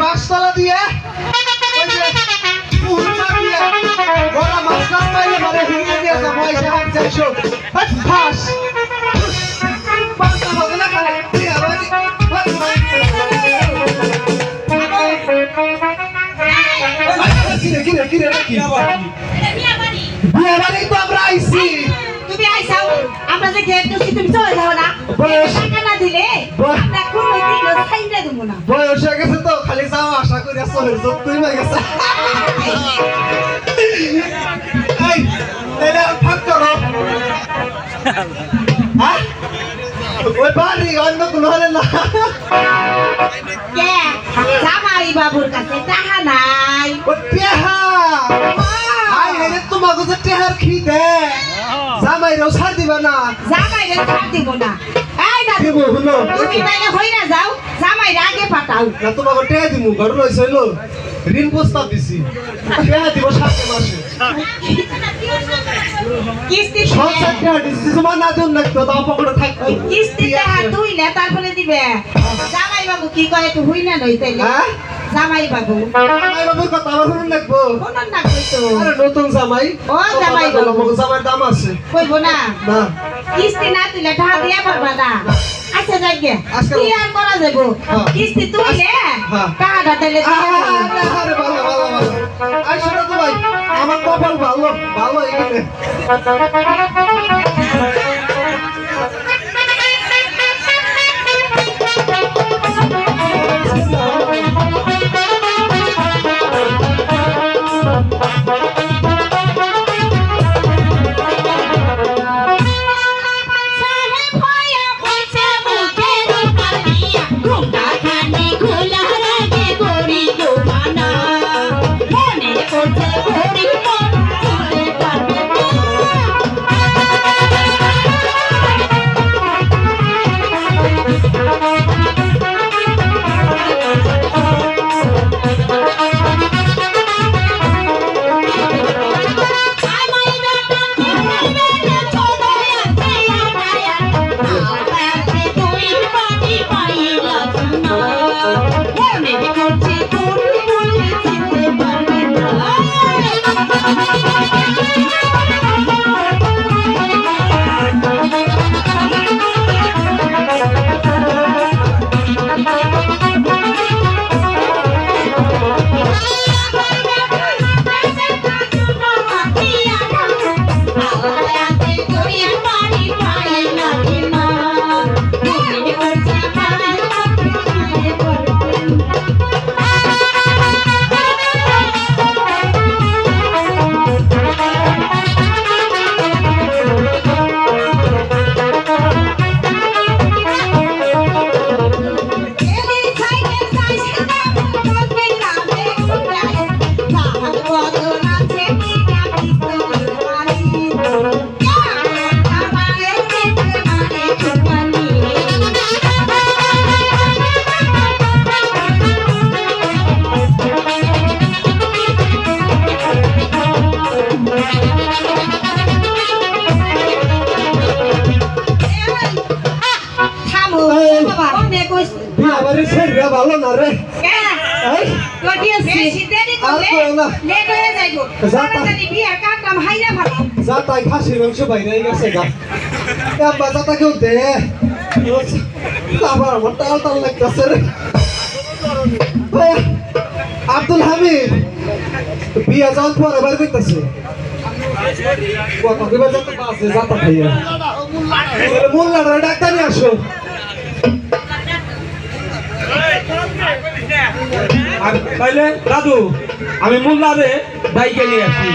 বাসতলা দিয়ে ওরা মাছ টাছ পাইলে মানে হিঙে দিয়ে যাব যে হাত ফাঁস, ফুস। কিরে, কিরে, কিরে, নাকি? বিয়ে বাড়ি তো আমরা আইছি। তুমি আইসাও? আমরা যে গেট দিচ্ছি তুমি চলে যাও না। বয়স। না দিলে আমরা কোনো দিন সাইডে দেবো না। বয়স হয়ে গেছে তো খালি যাও আশা করি চলে তুই হয়ে গেছে। এই তাহলে আর করো। হ্যাঁ? ওই বাড়ি অন্য কোনো হলে না। কে? জামাই বাবুর কাছে টাকা নাই। ও যে টেহার খিদে জামাই রও ছাড় দিবে না। জামাই রে ছাড় দিব না। এই না দিব হলো? তুমি তাইলে হই না যাও জামাই রে আগে পাঠাও। না তোমাকে টেহা দিমু ঘর রয়েছে হইল? ঋণ প্রস্তাব দিছি। টেহা দিব সামনে মাসে। কিস্তি সংসার টেহা দিছি তোমার না দিন লাগতো তাও পকেটে থাকতো কিস্তি টাকা দুইলে তারপরে দিবে। জামাই বাবু কি কয় একটু হই না নই তাইলে। হ্যাঁ? জামাই বাবু। জামাই বাবুর কথা আমার শুনুন লাগবো কোন না কইতো আরে নতুন জামাই। ও, জামাই বাবু। আমাকে জামাইয়ের দাম আছে। কইবো না। না। কিস্তি না তুলে টাকা দিয়া পারবা না। আচ্ছা যাই গে। কি আর করা যাব হ্যাঁ। কিস্তি তুইলে হ্যাঁ। টাকাটা দিলে আরে আরে ভালো ভালো ভালো। আই শোনো তো ভাই আমার কপাল ভালো ভালো এখানে। বাবা অনেক কইছে বিয়ে বাড়ি ছেড়ে ভালো না রে। কেন এই? বেশি দেরি করলে আর করো না। লেট হয়ে যাইবো। যা তা- তাড়াতাড়ি বিয়ের কাম হাইরা ভালো যা তাই খাসির মাংস বাইরে গেছে গা। আব্বা যাতা কেউ দে। আবার আমার টাল টাল লাগতেছে রে। আব্দুল হামিদ বিয়া যাওয়ার পরে বার করতেছে কথা দিবা যাতে বাসে যাতা খাইয়া। মোল্লাটা ডাক্তার আসো। আর তাইলে দাদু আমি মোল্লারে বাইকে নিয়ে আসি।